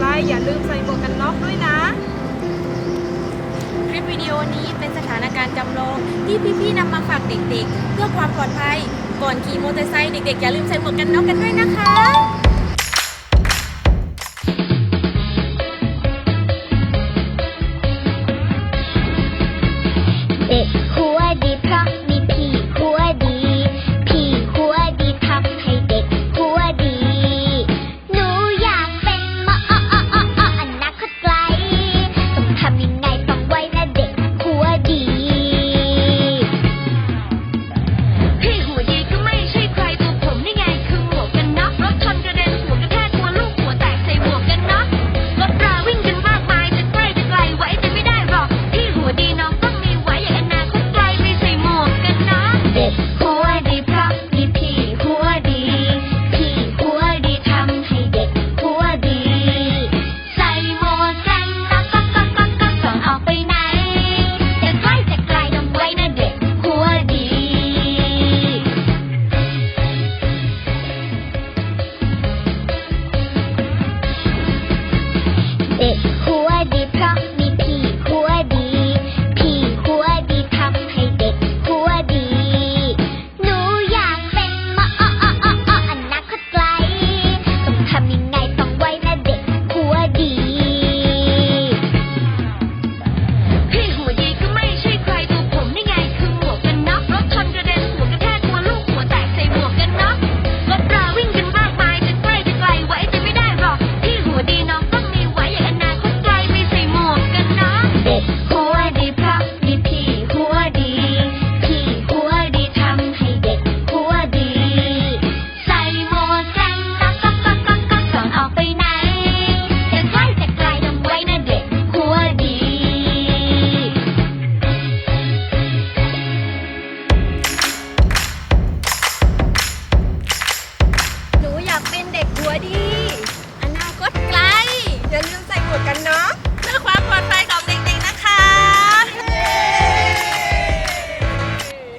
ไลค์อย่าลืมใส่หมวกกันน็อกด้วยนะคลิปวิดีโอนี้เป็นสถานการณ์จำลองที่พี่ๆนำมาฝากเด็กๆ เพื่อความปลอดภัย ก่อนขี่มอเตอร์ไซค์เด็กๆอย่าลืมใส่หมวกกันน็อกกันด้วยนะคะ it. ಮಾಡಿ